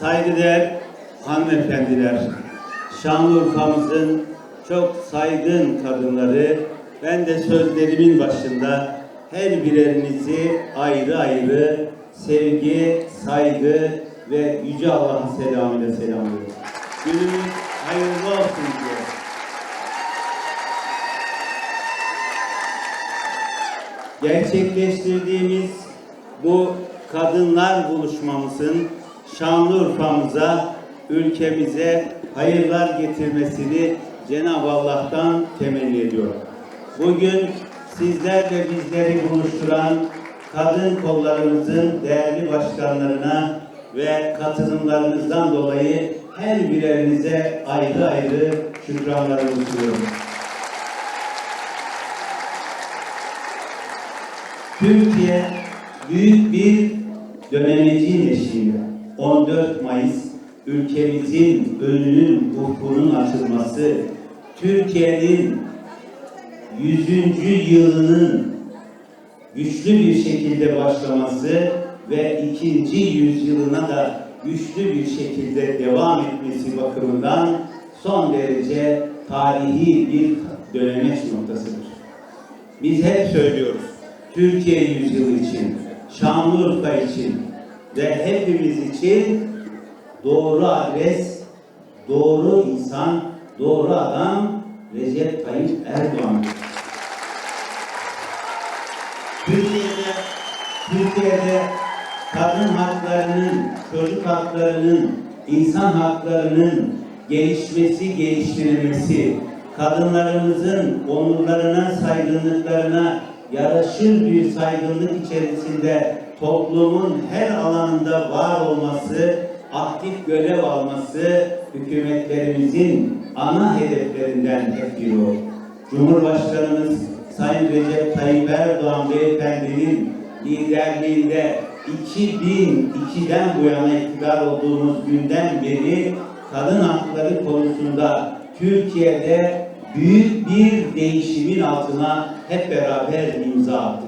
saygıdeğer hanımefendiler, Şanlıurfa'mızın çok saygın kadınları, ben de sözlerimin başında her birerinizi ayrı ayrı sevgi, saygı ve Yüce Allah'ın selamıyla selamlıyorum. Günümüz hayırlı olsun diyor. gerçekleştirdiğimiz bu kadınlar buluşmamızın Şanlıurfa'mıza, ülkemize hayırlar getirmesini Cenab-ı Allah'tan temenni ediyorum. Bugün sizlerle bizleri buluşturan kadın kollarımızın değerli başkanlarına ve katılımlarınızdan dolayı her birerinize ayrı ayrı şükranlarımı sunuyorum. Türkiye büyük bir dönemecin eşiğinde. 14 Mayıs ülkemizin önünün ufkunun açılması, Türkiye'nin 100. yılının güçlü bir şekilde başlaması ve ikinci yüzyılına da güçlü bir şekilde devam etmesi bakımından son derece tarihi bir dönemeç noktasıdır. Biz hep söylüyoruz. Türkiye yüzyılı için, Şanlıurfa için ve hepimiz için doğru adres, doğru insan, doğru adam Recep Tayyip Erdoğan'dır. Türkiye'de, Türkiye'de kadın haklarının, çocuk haklarının, insan haklarının gelişmesi, geliştirilmesi, kadınlarımızın onurlarına, saygınlıklarına yaraşır bir saygınlık içerisinde toplumun her alanında var olması, aktif görev alması hükümetlerimizin ana hedeflerinden o. Cumhurbaşkanımız Sayın Recep Tayyip Erdoğan Beyefendinin liderliğinde 2002'den bu yana iktidar olduğumuz günden beri kadın hakları konusunda Türkiye'de büyük bir değişimin altına hep beraber imza attık.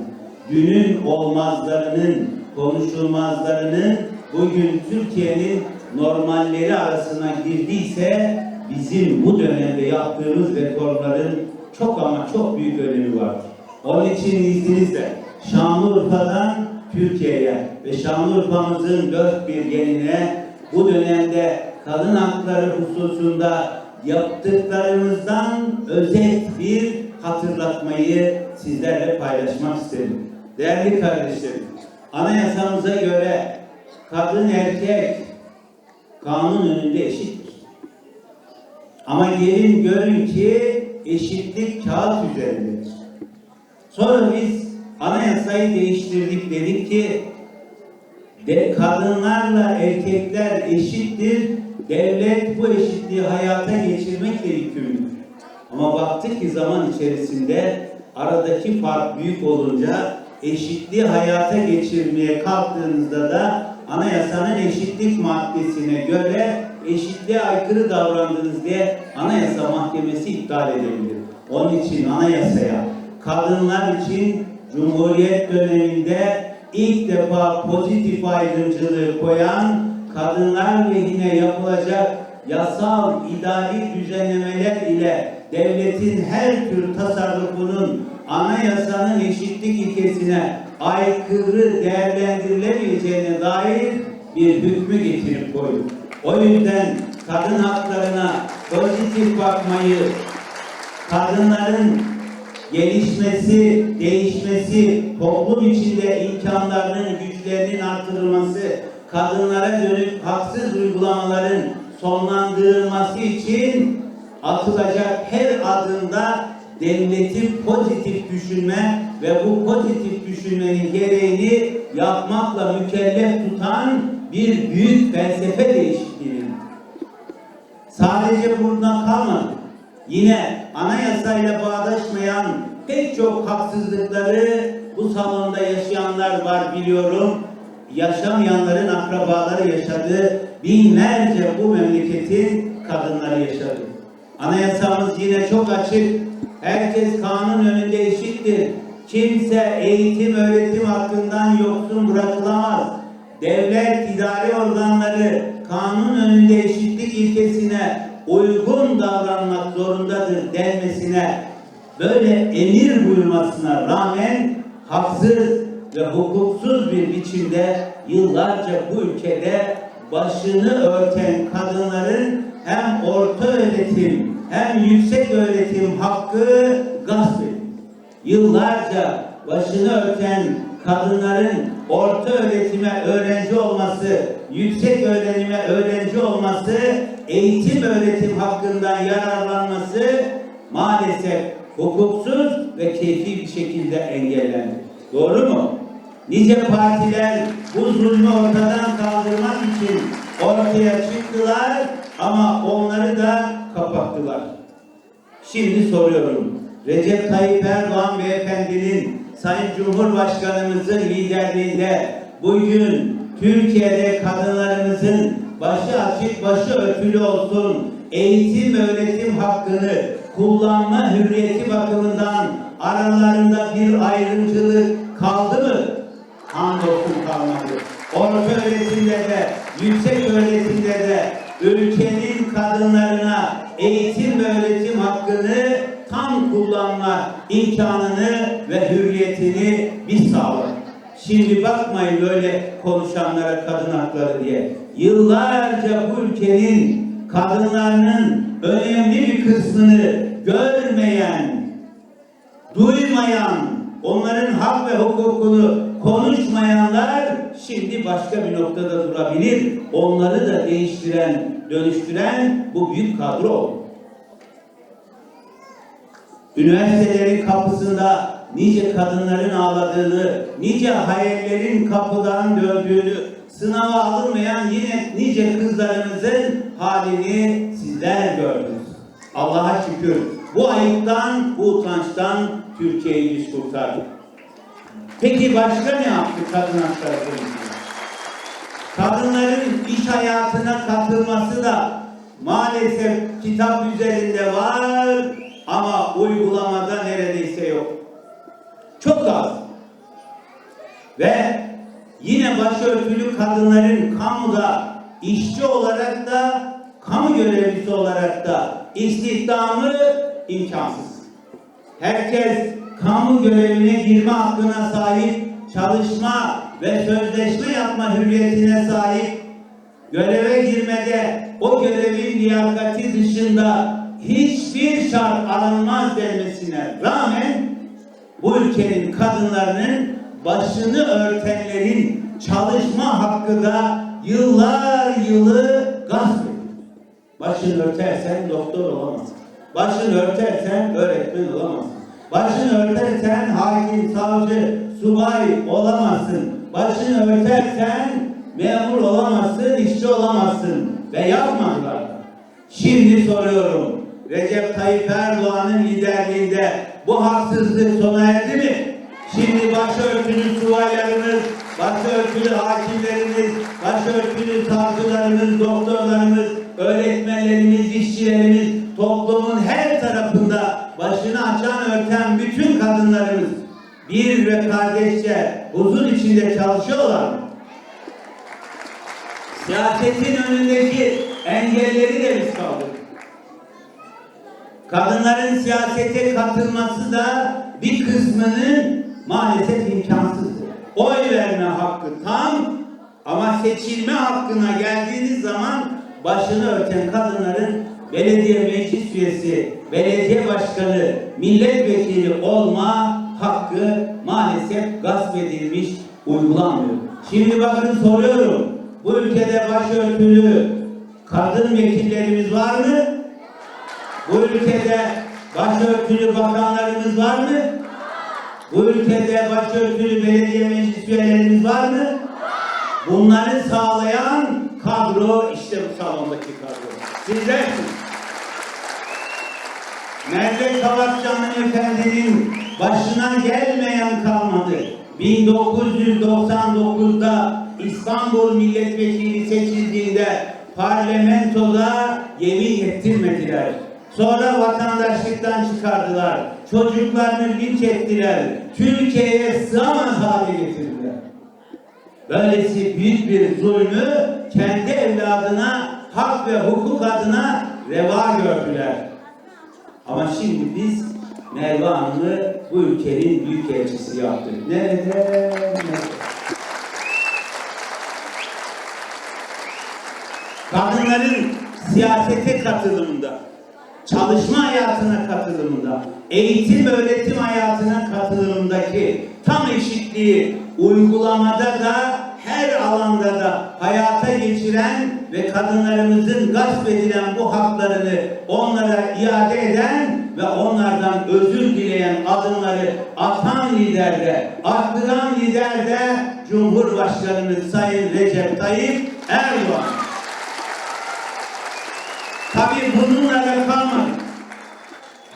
Dünün olmazlarının, konuşulmazlarının bugün Türkiye'nin normalleri arasına girdiyse bizim bu dönemde yaptığımız reformların çok ama çok büyük önemi vardır. Onun için izninizle Şanlıurfa'dan Türkiye'ye ve Şanlıurfa'mızın dört bir yerine bu dönemde kadın hakları hususunda yaptıklarımızdan özet bir hatırlatmayı sizlerle paylaşmak istedim. Değerli kardeşlerim, anayasamıza göre kadın erkek kanun önünde eşittir. Ama gelin görün ki eşitlik kağıt üzerindedir. Sonra biz anayasayı değiştirdik dedik ki de kadınlarla erkekler eşittir. Devlet bu eşitliği hayata geçirmekle yükümlüdür. Ama baktık ki zaman içerisinde aradaki fark büyük olunca eşitliği hayata geçirmeye kalktığınızda da anayasanın eşitlik maddesine göre eşitliğe aykırı davrandınız diye anayasa mahkemesi iptal edebilir. Onun için anayasaya kadınlar için Cumhuriyet döneminde ilk defa pozitif ayrımcılığı koyan kadınlar lehine yapılacak yasal idari düzenlemeler ile devletin her tür tasarrufunun anayasanın eşitlik ilkesine aykırı değerlendirilemeyeceğine dair bir hükmü getirip koydu. O yüzden kadın haklarına pozitif bakmayı, kadınların gelişmesi, değişmesi, toplum içinde imkanlarının, güçlerinin artırılması, kadınlara dönük haksız uygulamaların sonlandırılması için atılacak her adımda devletin pozitif düşünme ve bu pozitif düşünmenin gereğini yapmakla mükellef tutan bir büyük felsefe değişikliğinin sadece buradan kalmadı. Yine anayasayla bağdaşmayan pek çok haksızlıkları bu salonda yaşayanlar var biliyorum. Yaşamayanların akrabaları yaşadı. Binlerce bu memleketin kadınları yaşadı. Anayasamız yine çok açık. Herkes kanun önünde eşittir. Kimse eğitim öğretim hakkından yoksun bırakılamaz. Devlet idari organları kanun uygun davranmak zorundadır denmesine böyle emir buyurmasına rağmen haksız ve hukuksuz bir biçimde yıllarca bu ülkede başını örten kadınların hem orta öğretim hem yüksek öğretim hakkı gasp. Yıllarca başını örten kadınların orta öğretime öğrenci olması, yüksek öğrenime öğrenci olması, eğitim öğretim hakkından yararlanması maalesef hukuksuz ve keyfi bir şekilde engellendi. Doğru mu? Nice partiler bu zulmü ortadan kaldırmak için ortaya çıktılar ama onları da kapattılar. Şimdi soruyorum. Recep Tayyip Erdoğan beyefendinin Sayın Cumhurbaşkanımızın liderliğinde bugün Türkiye'de kadınlarımızın başı açık, başı örtülü olsun, eğitim öğretim hakkını kullanma hürriyeti bakımından aralarında bir ayrımcılık kaldı mı? Hamdolsun kalmadı. Orta öğretimde de, yüksek öğretimde de ülkenin kadınlarına eğitim ve öğretim hakkını tam kullanma imkanını ve hürriyetini biz sağladık. Şimdi bakmayın böyle konuşanlara kadın hakları diye. Yıllarca bu ülkenin kadınlarının önemli bir kısmını görmeyen, duymayan, onların hak ve hukukunu konuşmayanlar şimdi başka bir noktada durabilir. Onları da değiştiren, dönüştüren bu büyük kadro. Üniversitelerin kapısında nice kadınların ağladığını, nice hayallerin kapıdan döndüğünü, sınava alınmayan yine nice kızlarımızın halini sizler gördünüz. Allah'a şükür bu ayıptan, bu utançtan Türkiye'yi biz kurtardık. Peki başka ne yaptı kadın hakları konusunda? Kadınların iş hayatına katılması da maalesef kitap üzerinde var ama uygulamada neredeyse yok. Çok az. Ve yine başörtülü kadınların kamuda işçi olarak da kamu görevlisi olarak da istihdamı imkansız. Herkes kamu görevine girme hakkına sahip, çalışma ve sözleşme yapma hürriyetine sahip, göreve girmede o görevin liyakati dışında hiçbir şart aranmaz denmesine rağmen bu ülkenin kadınlarının başını örtenlerin çalışma hakkı da yıllar yılı gasp. Başını örtersen doktor olamazsın. Başını örtersen öğretmen olamazsın. Başını örtersen hakim, savcı, subay olamazsın. Başını örtersen memur olamazsın, işçi olamazsın. Ve yapmadılar. Şimdi soruyorum. Recep Tayyip Erdoğan'ın liderliğinde bu haksızlık sona erdi mi? Şimdi başörtülü subaylarımız, başörtülü hakimlerimiz, başörtülü savcılarımız, doktorlarımız, öğretmenlerimiz, işçilerimiz, toplumun başını açan örten bütün kadınlarımız bir ve kardeşçe huzur içinde çalışıyorlar mı? Siyasetin önündeki engelleri de biz kaldırdık. Kadınların siyasete katılması da bir kısmının maalesef imkansızdır. Oy verme hakkı tam ama seçilme hakkına geldiğiniz zaman başını örten kadınların belediye meclis üyesi, belediye başkanı, milletvekili olma hakkı maalesef gasp edilmiş, uygulanmıyor. Şimdi bakın soruyorum, bu ülkede başörtülü kadın vekillerimiz var mı? Bu ülkede başörtülü bakanlarımız var mı? Bu ülkede başörtülü belediye meclis üyelerimiz var mı? Bunları sağlayan kadro işte bu salondaki kadro. Sizlersiniz. Merve Kavakçı'nın efendinin başına gelmeyen kalmadı. 1999'da İstanbul milletvekili seçildiğinde parlamentoda yemin ettirmediler. Sonra vatandaşlıktan çıkardılar. Çocuklarını linç ettiler. Türkiye'ye sığamaz hale getirdiler. Böylesi büyük bir zulmü kendi evladına hak ve hukuk adına reva gördüler. Ama şimdi biz Merve Hanım'ı bu ülkenin büyükelçisi yaptık. Nerede? Nerede? kadınların siyasete katılımında, çalışma hayatına katılımında, eğitim öğretim hayatına katılımındaki tam eşitliği uygulamada da her alanda da hayata geçiren ve kadınlarımızın gasp edilen bu haklarını onlara iade eden ve onlardan özür dileyen adımları atan liderde, arttıran liderde Cumhurbaşkanımız Sayın Recep Tayyip Erdoğan. Tabii bununla da kalmadık.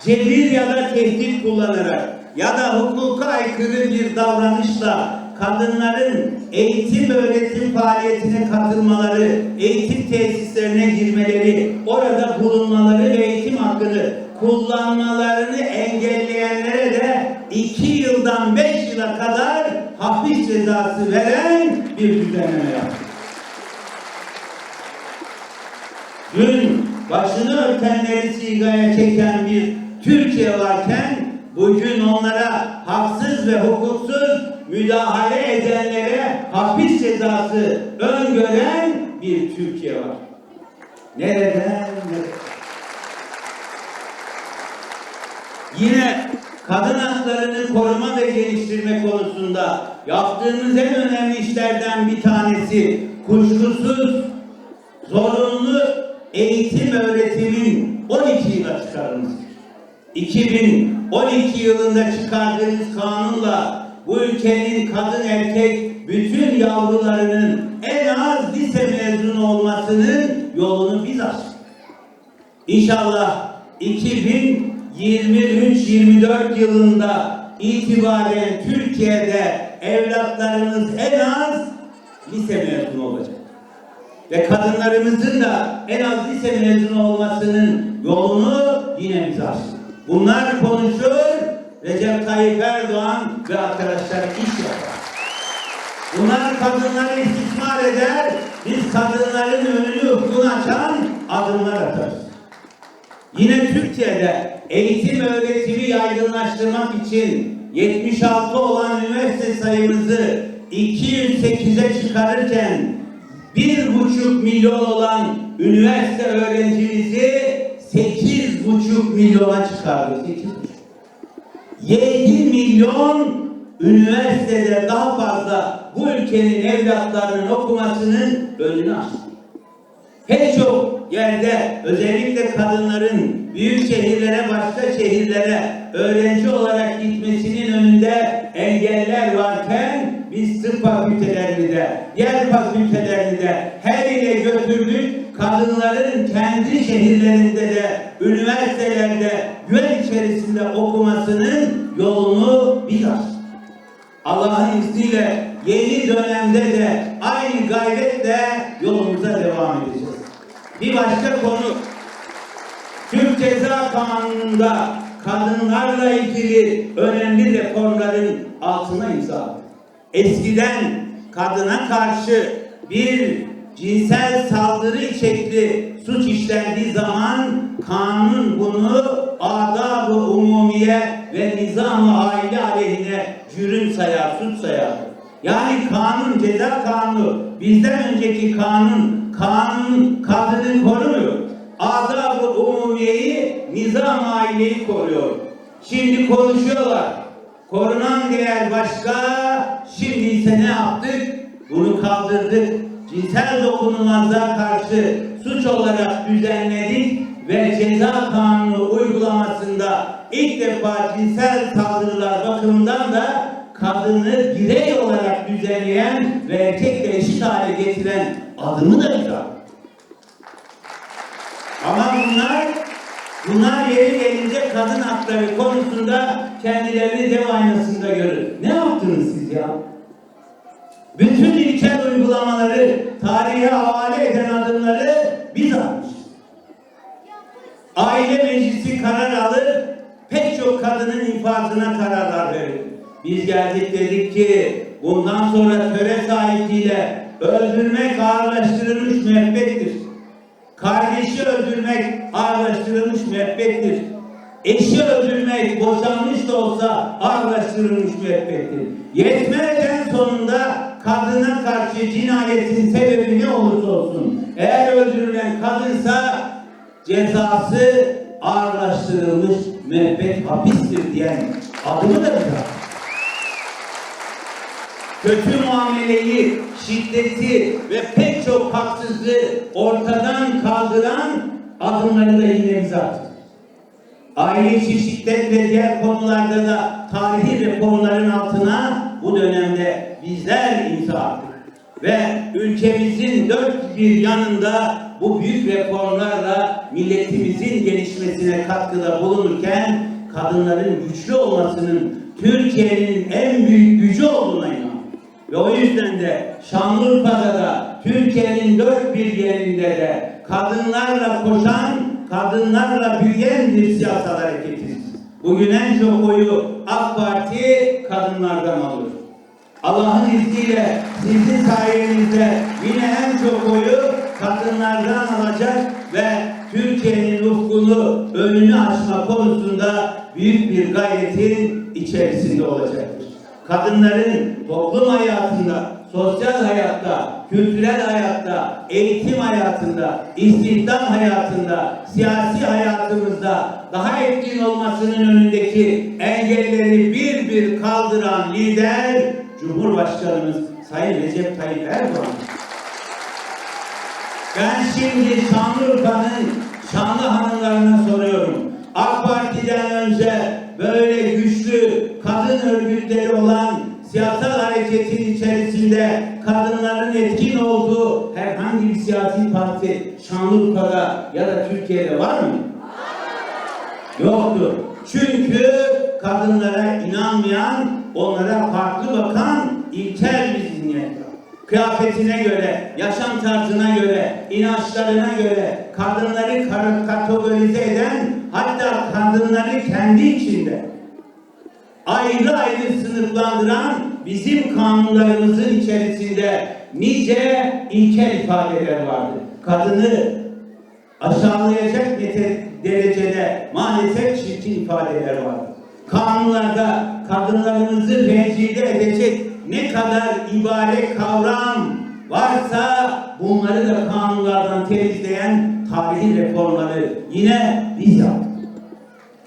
Cebir ya da tehdit kullanarak ya da hukuka aykırı bir davranışla kadınların eğitim öğretim faaliyetine katılmaları, eğitim tesislerine girmeleri, orada bulunmaları ve eğitim hakkını kullanmalarını engelleyenlere de iki yıldan beş yıla kadar hapis cezası veren bir düzenleme yaptı. Dün başını örtenleri sigaya çeken bir Türkiye varken bugün onlara haksız ve hukuksuz müdahale edenlere hapis cezası öngören bir Türkiye var. Nereden? nereye? Yine kadın haklarını koruma ve geliştirme konusunda yaptığımız en önemli işlerden bir tanesi kuşkusuz zorunlu eğitim öğretimin 12 yıla çıkarılmıştır. 2012 yılında çıkardığımız kanunla bu ülkenin kadın erkek bütün yavrularının en az lise mezunu olmasının yolunu biz açtık. İnşallah 2023-24 yılında itibaren Türkiye'de evlatlarımız en az lise mezunu olacak. Ve kadınlarımızın da en az lise mezunu olmasının yolunu yine biz açtık. Bunlar konuşur, Recep Tayyip Erdoğan ve arkadaşlar iş yapar. Bunlar kadınları istismar eder, biz kadınların önünü ufkunu açan adımlar atarız. Yine Türkiye'de eğitim öğretimi yaygınlaştırmak için 76 olan üniversite sayımızı 208'e çıkarırken bir buçuk milyon olan üniversite öğrencimizi sekiz buçuk milyona çıkardı. Sekiz buçuk. 7 milyon üniversitede daha fazla bu ülkenin evlatlarının okumasının önünü açtı. Pek çok yerde özellikle kadınların büyük şehirlere, başka şehirlere öğrenci olarak gitmesinin önünde engeller varken biz tıp fakültelerini diğer fakültelerini her ile götürdük. Kadınların kendi şehirlerinde de, üniversitelerde güven içerisinde okumasının yolunu biz. Allah'ın izniyle yeni dönemde de aynı gayretle yolumuza devam edeceğiz. Bir başka konu Türk Ceza Kanunu'nda kadınlarla ilgili önemli reformların altına imza. Eskiden kadına karşı bir cinsel saldırı şekli suç işlendiği zaman kanun bunu adab-ı umumiye ve nizam-ı aile aleyhine cürüm sayar, suç sayar. Yani kanun, ceza kanunu, bizden önceki kanun, kanun kadını korumuyor. Adab-ı umumiyeyi, nizam aileyi koruyor. Şimdi konuşuyorlar. Korunan değer başka, şimdi ise ne yaptık? Bunu kaldırdık. Cinsel dokunulmazlığa karşı suç olarak düzenledik ve ceza kanunu uygulamasında ilk defa cinsel saldırılar bakımından da kadını birey olarak düzenleyen ve erkekle eşit hale getiren adımı da imza. Ama bunlar bunlar yeri gelince kadın hakları konusunda kendilerini dev aynasında görür. Ne yaptınız siz ya? Bütün ilkel uygulamaları tarihe havale eden adımları biz atmışız. Aile meclisi karar alır, pek çok kadının infazına kararlar verir. Biz geldik dedik ki bundan sonra töre sahipliğiyle öldürmek ağırlaştırılmış müebbettir. Kardeşi öldürmek ağırlaştırılmış müebbettir. Eşi öldürmek boşanmış da olsa ağırlaştırılmış müebbettir. Yetmeden sonunda kadına karşı cinayetin sebebi ne olursa olsun eğer öldürülen kadınsa cezası ağırlaştırılmış müebbet hapistir diyen adımı da bir kötü muameleyi, şiddeti ve pek çok haksızlığı ortadan kaldıran adımları da yine bize attık. Aile içi şiddet ve diğer konularda da tarihi reformların altına bu dönemde bizler imza attık. Ve ülkemizin dört bir yanında bu büyük reformlarla milletimizin gelişmesine katkıda bulunurken kadınların güçlü olmasının Türkiye'nin en büyük gücü olduğuna inanıyorum. Ve o yüzden de Şanlıurfa'da da Türkiye'nin dört bir yerinde de kadınlarla koşan, kadınlarla büyüyen bir siyasal hareketiz. Bugün en çok oyu AK Parti kadınlardan alır. Allah'ın izniyle sizin sayenizde yine en çok oyu kadınlardan alacak ve Türkiye'nin ufkunu önünü açma konusunda büyük bir gayretin içerisinde olacaktır. Kadınların toplum hayatında, sosyal hayatta, kültürel hayatta, eğitim hayatında, istihdam hayatında, siyasi hayatımızda daha etkin olmasının önündeki engelleri bir bir kaldıran lider Cumhurbaşkanımız Sayın Recep Tayyip Erdoğan. Ben şimdi Şanlıurfa'nın şanlı hanımlarına soruyorum. AK Parti'den önce böyle güçlü kadın örgütleri olan siyasal hareketin içerisinde kadınların etkin olduğu herhangi bir siyasi parti Şanlıurfa'da ya da Türkiye'de var mı? Yoktur. Çünkü kadınlara inanmayan, onlara farklı bakan ilkel bir zihniyet var. Kıyafetine göre, yaşam tarzına göre, inançlarına göre kadınları kategorize eden, hatta kadınları kendi içinde ayrı ayrı sınıflandıran bizim kanunlarımızın içerisinde nice ilkel ifadeler vardır. Kadını aşağılayacak derecede maalesef çirkin ifadeler var. Kanunlarda kadınlarımızı rencide edecek ne kadar ibare kavram varsa bunları da kanunlardan temizleyen tarihi reformları yine biz yaptık.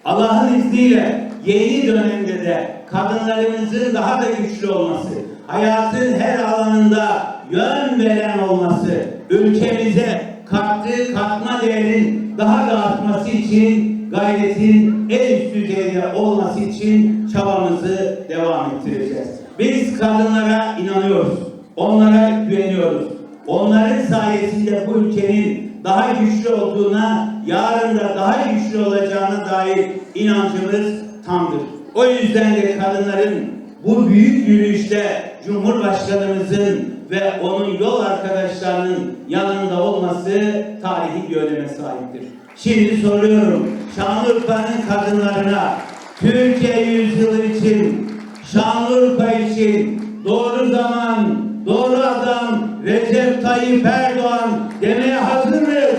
Allah'ın izniyle yeni dönemde de kadınlarımızın daha da güçlü olması, hayatın her alanında yön veren olması, ülkemize kattığı katma değerin daha da artması için gayretin en üst düzeyde olması için çabamızı devam ettireceğiz. Biz kadınlara inanıyoruz. Onlara güveniyoruz. Onların sayesinde bu ülkenin daha güçlü olduğuna, yarın da daha güçlü olacağına dair inancımız tamdır. O yüzden de kadınların bu büyük yürüyüşte Cumhurbaşkanımızın ve onun yol arkadaşlarının yanında olması tarihi bir öneme sahiptir. Şimdi soruyorum Şanlıurfa'nın kadınlarına Türkiye yüzyılı için Şanlıurfa için doğru zaman, doğru adam Recep Tayyip Erdoğan demeye hazır mıyız?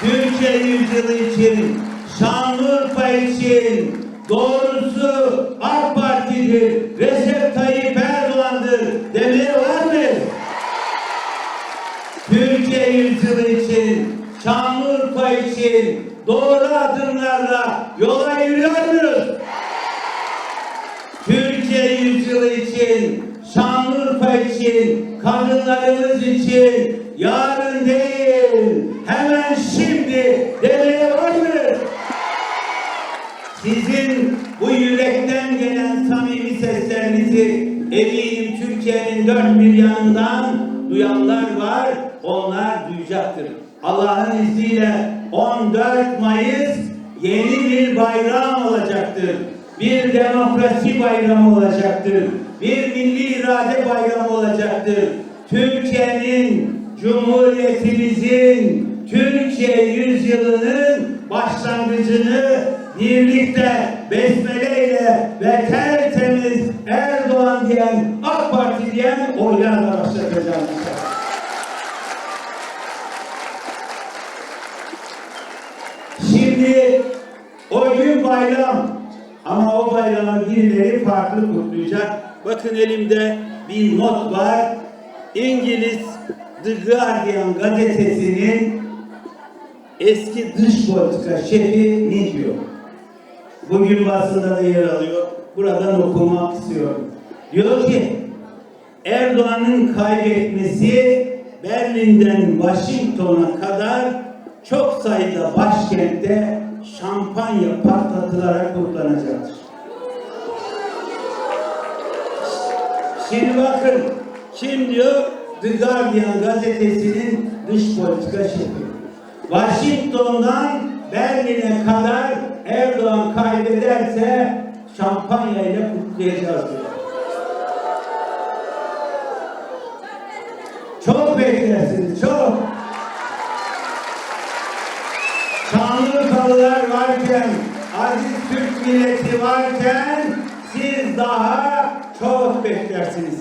Türkiye yüzyılı için, Şanlıurfa için doğrusu AK Parti'dir, Recep Tayyip Erdoğan'dır demeye var mı? Türkiye yüzyılı için, Şanlıurfa için doğru adımlarla yola yürüyor muyuz? Türkiye yüzyılı için, Şanlıurfa için, kadınlarımız için yarın değil, hemen şimdi demeye var mı? Sizin bu yürekten gelen samimi seslerinizi eminim Türkiye'nin dört bir yanından duyanlar var, onlar duyacaktır. Allah'ın izniyle 14 Mayıs yeni bir bayram olacaktır. Bir demokrasi bayramı olacaktır. Bir milli irade bayramı olacaktır. Türkiye'nin, Cumhuriyetimizin, Türkiye yüzyılının başlangıcını birlikte besmeleyle ve tertemiz Erdoğan diyen, AK Parti diyen oylarla başlatacağız. Şimdi o gün bayram ama o bayramı birileri farklı kutlayacak. Bakın elimde bir not var. İngiliz The Guardian gazetesinin eski dış politika şefi ne diyor? Bugün basında da yer alıyor. Buradan okumak istiyorum. Diyor ki Erdoğan'ın kaybetmesi Berlin'den Washington'a kadar çok sayıda başkentte şampanya patlatılarak kutlanacaktır. Şimdi bakın, kim diyor? The Guardian gazetesinin dış politika şefi. Washington'dan Berlin'e kadar Erdoğan kaybederse şampanya ile kutlayacağız diyor. Çok beklersiniz, çok. Şanlıurfalılar varken, aziz Türk milleti varken siz daha çok beklersiniz.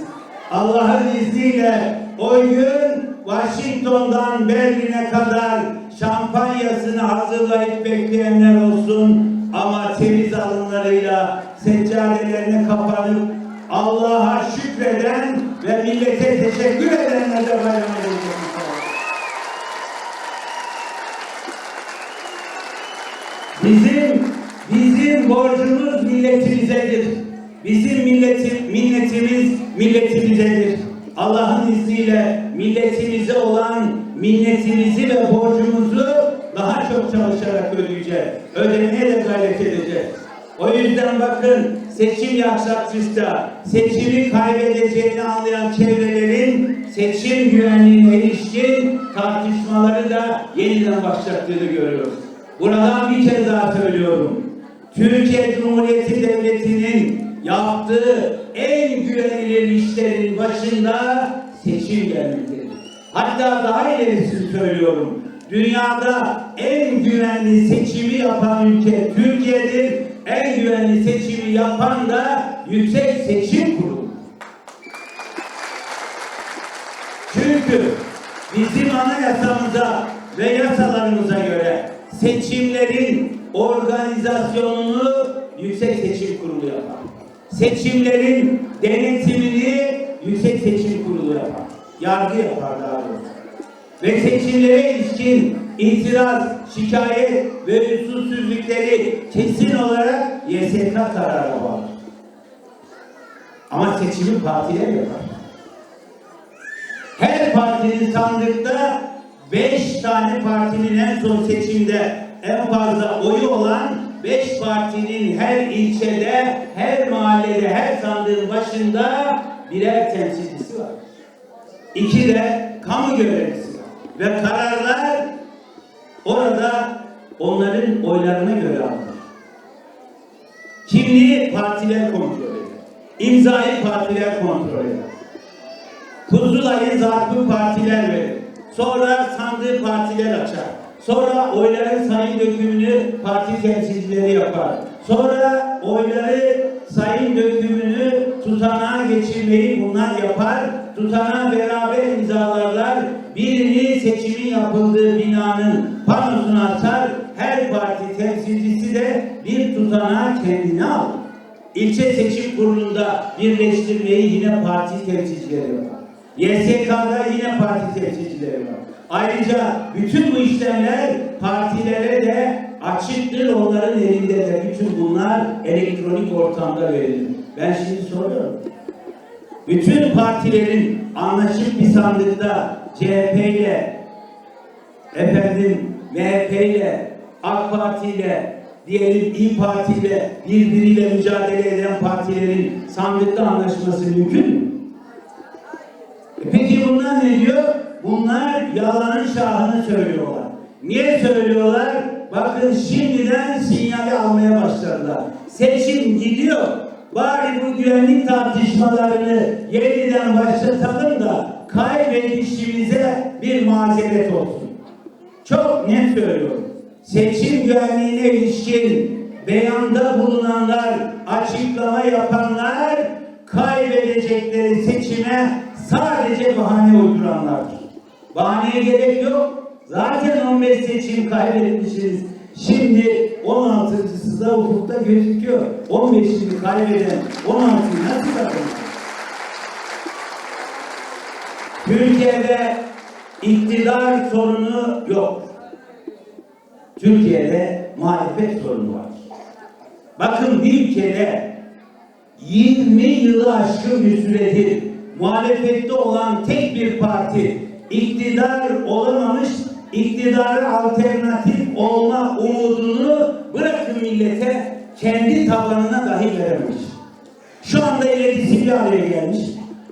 Allah'ın izniyle o gün Washington'dan Berlin'e kadar şampanyasını hazırlayıp bekleyenler olsun ama temiz alınlarıyla seccadelerine kapanıp Allah'a şükreden ve millete teşekkür edenler de bayram edecek. Bizim bizim borcumuz milletimizedir. Bizim milletim, milletimiz milletimizedir. Allah'ın izniyle milletimize olan minnetimizi ve borcumuzu daha çok çalışarak ödeyeceğiz. Ödemeye de gayret edeceğiz. O yüzden bakın seçim yaklaştıkça seçimi kaybedeceğini anlayan çevrelerin seçim güvenliğine ilişkin tartışmaları da yeniden başlattığını görüyoruz. Buradan bir kez daha söylüyorum. Türkiye Cumhuriyeti Devleti'nin yaptığı en güvenilir işlerin başında seçim gelmektedir. Hatta daha ilerisini söylüyorum. Dünyada en güvenli seçimi yapan ülke Türkiye'dir. En güvenli seçimi yapan da Yüksek Seçim Kurulu. Çünkü bizim anayasamıza ve yasalarımıza göre seçimlerin organizasyonunu Yüksek Seçim Kurulu yapar. Seçimlerin denetimini Yüksek Seçim Kurulu yapar. Yargı yapar daha doğrusu. Ve seçimlere ilişkin itiraz, şikayet ve usulsüzlükleri kesin olarak YSK kararı bağlı. Ama seçimi partiler yapar. Her partinin sandıkta beş tane partinin en son seçimde en fazla oyu olan beş partinin her ilçede, her mahallede, her sandığın başında birer temsilcisi var. İki de kamu görevlisi var. Ve kararlar orada onların oylarına göre alınır. Kimliği partiler kontrol eder. İmzayı partiler kontrol eder. Pusulayı zarfı partiler verir. Sonra sandığı partiler açar. Sonra oyların sayım dökümünü parti temsilcileri yapar. Sonra oyları sayım dökümünü tutanağa geçirmeyi bunlar yapar. Tutanağı beraber imzalarlar. Birini seçimin yapıldığı binanın panosuna atar. Her parti temsilcisi de bir tutanağı kendine alır. İlçe seçim kurulunda birleştirmeyi yine parti temsilcileri yapar. YSK'da yine parti temsilcileri var. Ayrıca bütün bu işlemler partilere de açıktır, onların elinde de bütün bunlar elektronik ortamda verilir. Ben şimdi soruyorum. Bütün partilerin anlaşıp bir sandıkta CHP ile efendim MHP ile AK Parti ile diyelim İYİ Parti ile birbiriyle mücadele eden partilerin sandıkta anlaşması mümkün mü? E Peki bunlar ne diyor? Bunlar yalanın şahını söylüyorlar. Niye söylüyorlar? Bakın şimdiden sinyali almaya başladılar. Seçim gidiyor. Bari bu güvenlik tartışmalarını yeniden başlatalım da kaybedişimize bir mazeret olsun. Çok net söylüyorum. Seçim güvenliğine ilişkin beyanda bulunanlar, açıklama yapanlar kaybedecekleri seçime sadece bahane uyduranlardır. Bahaneye gerek yok. Zaten 15 seçim kaybetmişiz. Şimdi 16.sı da ufukta gözüküyor. 15'ini kaybeden 16'yı nasıl kazanacak? Türkiye'de iktidar sorunu yok. Türkiye'de muhalefet sorunu var. Bakın bir ülkede 20 yılı aşkın bir süredir muhalefette olan tek bir parti iktidar olamamış, iktidara alternatif olma umudunu bırakın millete kendi tabanına dahi verememiş. Şu anda bir araya gelmiş.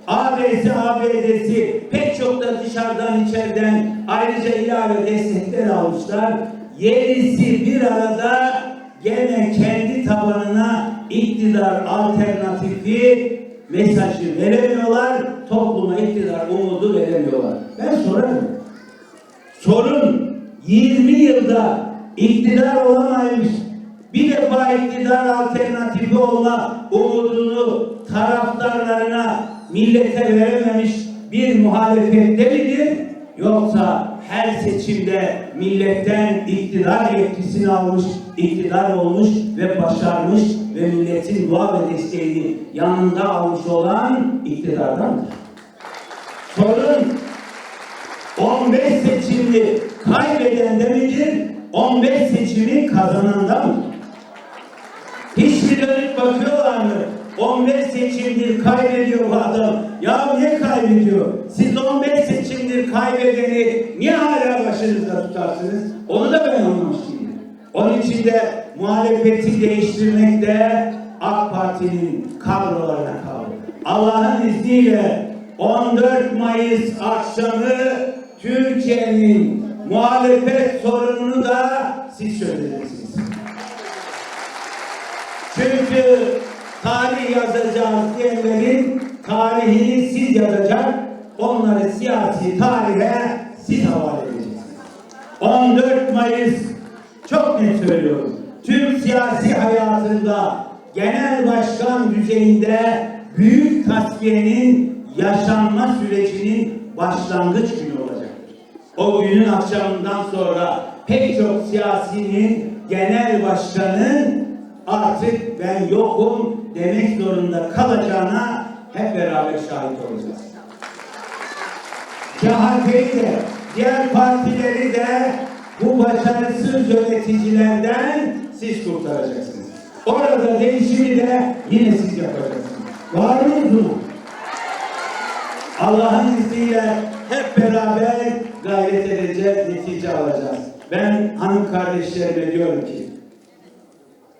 AB'si, ABD'si pek çok da dışarıdan içeriden ayrıca ilave destekler almışlar. Yerisi bir arada gene kendi tabanına iktidar alternatifi mesajı veremiyorlar. Topluma iktidar umudu veremiyorlar. Ben sorarım. Sorun 20 yılda iktidar olamaymış bir defa iktidar alternatifi olma umudunu taraftarlarına millete verememiş bir muhalefette midir? Yoksa her seçimde milletten iktidar yetkisini almış, iktidar olmuş ve başarmış ve milletin dua ve desteğini yanında almış olan iktidardandır. Sorun 15 seçimi kaybeden de midir? 15 seçimi kazananda mı? Hiç mi dönüp bakıyorlar mı? 15 seçimdir kaybediyor bu adam. Ya niye kaybediyor? Siz 15 seçimdir kaybedeni niye hala başınızda tutarsınız? Onu da ben anlamış değilim. Onun için de muhalefeti değiştirmek de AK Parti'nin kadrolarına kaldı. Allah'ın izniyle 14 Mayıs akşamı Türkiye'nin muhalefet sorununu da siz çözeceksiniz. Çünkü tarih yazacağız diyenlerin tarihini siz yazacak, onları siyasi tarihe siz havale edeceksiniz. 14 Mayıs çok net söylüyorum. Türk siyasi hayatında genel başkan düzeyinde büyük tasfiyenin yaşanma sürecinin başlangıç günü olacaktır. O günün akşamından sonra pek çok siyasinin genel başkanın artık ben yokum demek zorunda kalacağına hep beraber şahit olacağız. CHP'yi de diğer partileri de bu başarısız yöneticilerden siz kurtaracaksınız. Orada değişimi de yine siz yapacaksınız. Var buna? Allah'ın izniyle hep beraber gayret edeceğiz, netice alacağız. Ben hanım kardeşlerime diyorum ki,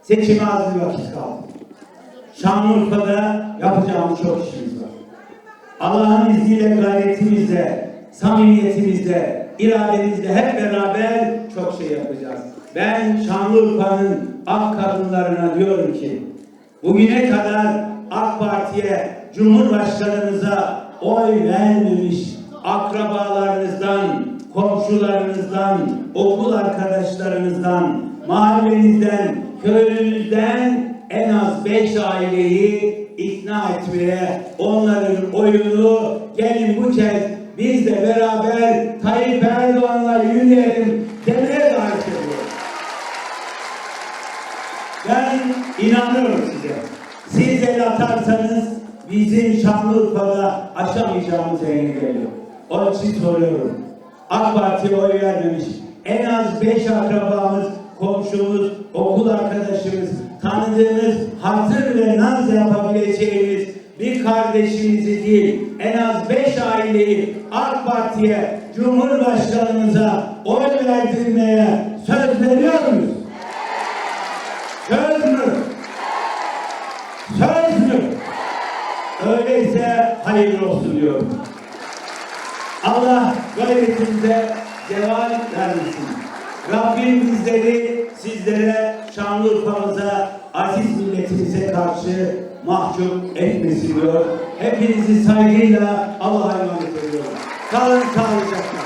seçime az bir vakit kaldı. Şanlıurfa'da yapacağımız çok işimiz var. Allah'ın izniyle gayretimizle, samimiyetimizle, irademizle hep beraber çok şey yapacağız. Ben Şanlıurfa'nın ak kadınlarına diyorum ki, bugüne kadar AK Parti'ye, Cumhurbaşkanımıza oy vermemiş akrabalarınızdan, komşularınızdan, okul arkadaşlarınızdan, mahallenizden, köylünüzden en az beş aileyi ikna etmeye, onların oyunu gelin bu kez biz de beraber Tayyip Erdoğan'la yürüyelim demeye davet. Ben inanıyorum size. Siz el atarsanız bizim Şanlıurfa'da aşamayacağımız engel geliyor. Onun için soruyorum. AK Parti'ye oy vermemiş. En az beş akrabamız, komşumuz, okul arkadaşımız, tanıdığımız, hatır ve naz yapabileceğimiz bir kardeşimizi değil, en az beş aileyi AK Parti'ye, Cumhurbaşkanımıza oy verdirmeye söz veriyor muyuz? Söz mü? Söz mü? Öyleyse hayırlı olsun diyorum. Allah gayretimize devam vermesin. Rabbim bizleri sizlere, Şanlıurfa'mıza, aziz milletimize karşı mahcup etmesin diyor. Hepinizi saygıyla Allah'a emanet ediyorum. Kalın sağlıcakla.